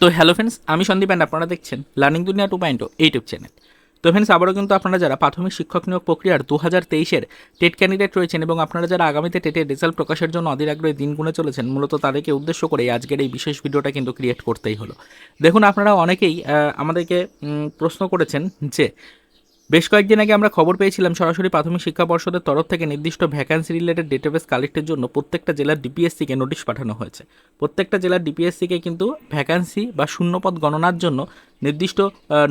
তো hello friends আমি Sandeep and আপনারা দেখছেন learning Duniya two point YouTube channel তো ফ্রেন্ডস আবারও কিন্তু আপনারা যারা প্রাথমিক শিক্ষক নিয়োগ প্রক্রিয়ার দু হাজার তেইশের টেট ক্যান্ডিডেট রয়েছেন এবং আপনারা যারা আগামীতে টেটের রেজাল্ট প্রকাশের জন্য অধীর আগ্রহে দিন গুণে চলেছেন, মূলত তাদেরকে উদ্দেশ্য করে আজকের এই বিশেষ ভিডিওটা কিন্তু ক্রিয়েট করতেই হলো। দেখুন, আপনারা অনেকেই আমাদেরকে প্রশ্ন করেছেন যে বেশ কয়েকদিন আগে আমরা খবর পেয়েছিলাম সরাসরি প্রাথমিক শিক্ষা পর্ষদের তরফ থেকে নির্দিষ্ট ভ্যাকান্সি রিলেটেড ডেটাবেস কালেক্টের জন্য প্রত্যেকটা জেলার ডিপিএসসিকে নোটিশ পাঠানো হয়েছে। প্রত্যেকটা জেলার ডিপিএসসিকে কিন্তু ভ্যাকান্সি বা শূন্যপদ গণনার জন্য নির্দিষ্ট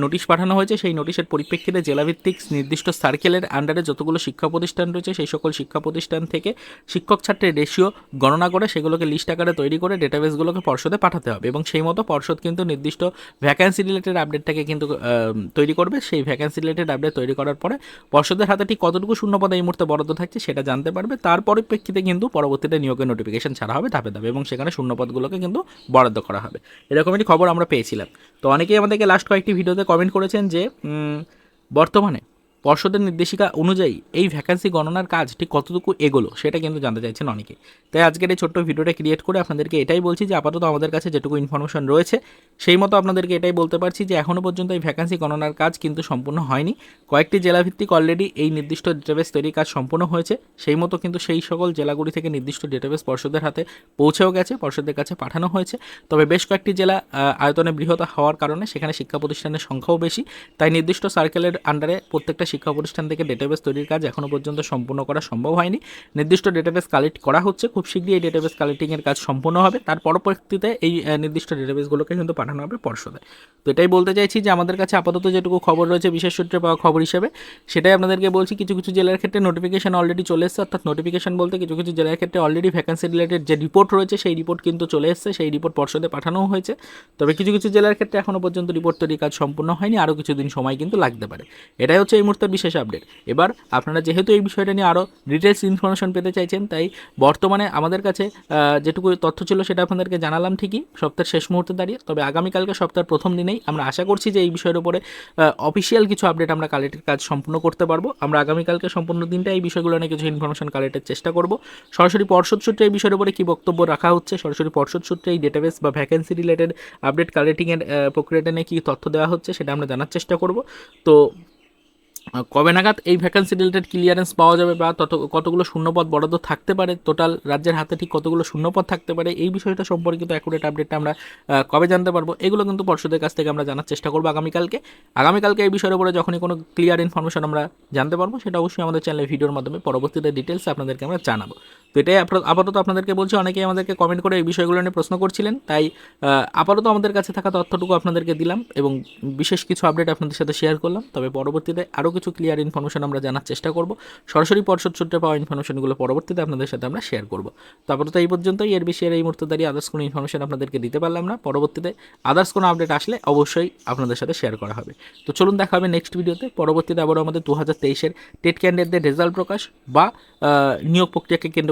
নোটিশ পাঠানো হয়েছে। সেই নোটিশের পরিপ্রেক্ষিতে জেলাভিত্তিক নির্দিষ্ট সার্কেলের আন্ডারে যতগুলো শিক্ষা প্রতিষ্ঠান রয়েছে, সেই সকল শিক্ষা প্রতিষ্ঠান থেকে শিক্ষক ছাত্রের রেশিও গণনা করে সেগুলোকে লিস্ট আকারে তৈরি করে ডেটাবেসগুলোকে পর্ষদে পাঠাতে হবে। এবং সেই মতো পর্ষদ কিন্তু নির্দিষ্ট ভ্যাকান্সি রিলেটেড আপডেটটাকে কিন্তু তৈরি করবে। সেই ভ্যাকান্সি রিলেটেড আপডেট তৈরি করার পরে পর্ষদের হাতে ঠিক কতটুকু শূন্যপদ এই মুহূর্তে বরাদ্দ থাকছে সেটা জানতে পারবে। তার পরিপ্রেক্ষিতে কিন্তু পরবর্তীতে নিয়োগের নোটিফিকেশন ছাড়া হবে, ধাপে ধাপে। এবং সেখানে শূন্যপদগুলোকে কিন্তু বরাদ্দ করা হবে। এরকম একটি খবর আমরা পেয়েছিলাম। তো অনেকেই আমাদেরকে লাস্ট কয়েকটি ভিডিওতে কমেন্ট করেছেন যে বর্তমানে পর্ষদের নির্দেশিকা অনুযায়ী এই ভ্যাকান্সি গণনার কাজ ঠিক কতটুকু এগোলো সেটা কিন্তু জানতে চাইছেন অনেকে। তাই আজকের এই ছোট্ট ভিডিওটা ক্রিয়েট করে আপনাদেরকে এটাই বলছি যে আপাতত আমাদের কাছে যেটুকু ইনফরমেশন রয়েছে, সেই মতো আপনাদেরকে এটাই বলতে পারছি যে এখনও পর্যন্ত এই ভ্যাকান্সি গণনার কাজ কিন্তু সম্পূর্ণ হয়নি। কয়েকটি জেলাভিত্তিক অলরেডি এই নির্দিষ্ট ডেটাবেস তৈরির কাজ সম্পূর্ণ হয়েছে, সেই মতো কিন্তু সেই সকল জেলাগুলি থেকে নির্দিষ্ট ডেটাবেস পর্ষদের হাতে পৌঁছেও গেছে, পর্ষদের কাছে পাঠানো হয়েছে। তবে বেশ কয়েকটি জেলা আয়তনে বৃহৎ হওয়ার কারণে সেখানে শিক্ষা প্রতিষ্ঠানের সংখ্যাও বেশি, তাই নির্দিষ্ট সার্কেলের আন্ডারে প্রত্যেকটা শিক্ষা প্রতিষ্ঠান থেকে ডেটাবেস তৈরির কাজ এখনও পর্যন্ত সম্পূর্ণ করা সম্ভব হয়নি। নির্দিষ্ট ডেটাবেস কালেক্ট করা হচ্ছে, খুব শীঘ্রই এই ডেটাবেস কালেক্টিংয়ের কাজ সম্পূর্ণ হবে। তার পরবর্তীতে এই নির্দিষ্ট ডেটাবেসগুলোকে কিন্তু পাঠানো হবে পর্ষদে। তো এটাই বলতে চাইছি যে আমাদের কাছে আপাতত যেটুকু খবর রয়েছে, বিশেষ সূত্রে পাওয়া খবর হিসেবে, সেটাই আপনাদেরকে বলছি, কিছু কিছু জেলার ক্ষেত্রে নোটিফিকেশন অলরেডি চলে এসেছে। অর্থাৎ নোটিফিকেশন বলতে কিছু কিছু জেলার ক্ষেত্রে অলরেডি ভ্যাকান্সি রিলেটেড যে রিপোর্ট রয়েছে, সেই রিপোর্ট কিন্তু চলে এসেছে। সেই রিপোর্ট পর্ষদে পাঠানো হয়েছে। তবে কিছু কিছু জেলার ক্ষেত্রে এখনও পর্যন্ত রিপোর্ট তৈরির কাজ সম্পূর্ণ হয়নি। আরও কিছুদিন সময় কিন্তু লাগতে পারে। এটাই হচ্ছে এই মুহূর্তের বিশেষ আপডেট এবার আপনারা যেহেতু এই বিষয়টা নিয়ে আরও ডিটেলস ইনফরমেশন পেতে চাইছেন, তাই বর্তমানে আমাদের কাছে যেটুকু তথ্য ছিল সেটা আপনাদেরকে জানালাম ঠিকই। সপ্তাহের শেষ মুহূর্তে দাঁড়িয়ে, তবে আগামীকালকে সপ্তাহের প্রথম দিনেই আমরা আশা করছি যে এই বিষয়ের উপরে অফিসিয়াল কিছু আপডেট আমরা কালেক্টের কাজ সম্পূর্ণ করতে পারব। আমরা আগামীকালকে সম্পূর্ণ দিনটা এই বিষয়গুলো নিয়ে কিছু ইনফরমেশন কালেক্টের চেষ্টা করব। সরাসরি পর্ষদ সূত্রে এই বিষয়ের উপরে কী বক্তব্য রাখা হচ্ছে? সরাসরি পর্ষদ সূত্রে এই ডেটাবেস বা ভ্যাকেন্সি রিলেটেড আপডেট কালেক্টিংয়ের প্রক্রিয়াটা নিয়ে কী তথ্য দেওয়া হচ্ছে সেটা আমরা জানার চেষ্টা করব। তো কবে নাগাদ এই ভ্যাকান্সি রিলেটেড ক্লিয়ারেন্স পাওয়া যাবে বা তত, কতগুলো শূন্যপদ বরাদ্দ থাকতে পারে? টোটাল রাজ্যের হাতে ঠিক কতগুলো শূন্যপদ থাকতে পারে? এই বিষয়টা সম্পর্কিত অ্যাকুরেট আপডেটটা আমরা কবে জানতে পারব? এগুলো কিন্তু পর্ষদের কাছ থেকে আমরা জানার চেষ্টা করব আগামীকালকে। আগামীকালকে এই বিষয়ের উপরে যখনই কোনো ক্লিয়ার ইনফরমেশন আমরা জানতে পারব, সেটা অবশ্যই আমাদের চ্যানেলে ভিডিওর মাধ্যমে পরবর্তীতে ডিটেলস আপনাদেরকে আমরা জানাব। তো এটাই আপাতত আপনাদেরকে বলছি, অনেকেই আমাদেরকে কমেন্ট করে এই বিষয়গুলো নিয়ে প্রশ্ন করছিলেন। তাই আপাতত আমাদের কাছে থাকা তথ্যটুকু আপনাদেরকে দিলাম এবং বিশেষ কিছু আপডেট আপনাদের সাথে শেয়ার করলাম। তবে পরবর্তীতে আরও কিছু ক্লিয়ার ইনফরমেশন আমরা জানার চেষ্টা করব। সরাসরি পর্ষদ সূত্রে পাওয়া ইনফরমেশনগুলো পরবর্তীতে আপনাদের সাথে আমরা শেয়ার করব। তো আপাতত এই পর্যন্তই। এর বেশি আর এই মুহূর্তে দাঁড়িয়ে আদার্স কোনো ইনফরমেশন আপনাদেরকে দিতে পারলাম না। পরবর্তীতে আদার্স কোনো আপডেট আসলে অবশ্যই আপনাদের সাথে শেয়ার করা হবে। তো চলুন দেখা হবে নেক্সট ভিডিওতে পরবর্তীতে আবারও আমাদের দু হাজার তেইশের টেট ক্যান্ডিডেটদের রেজাল্ট প্রকাশ বা নিয়োগ প্রক্রিয়াকে কেন্দ্র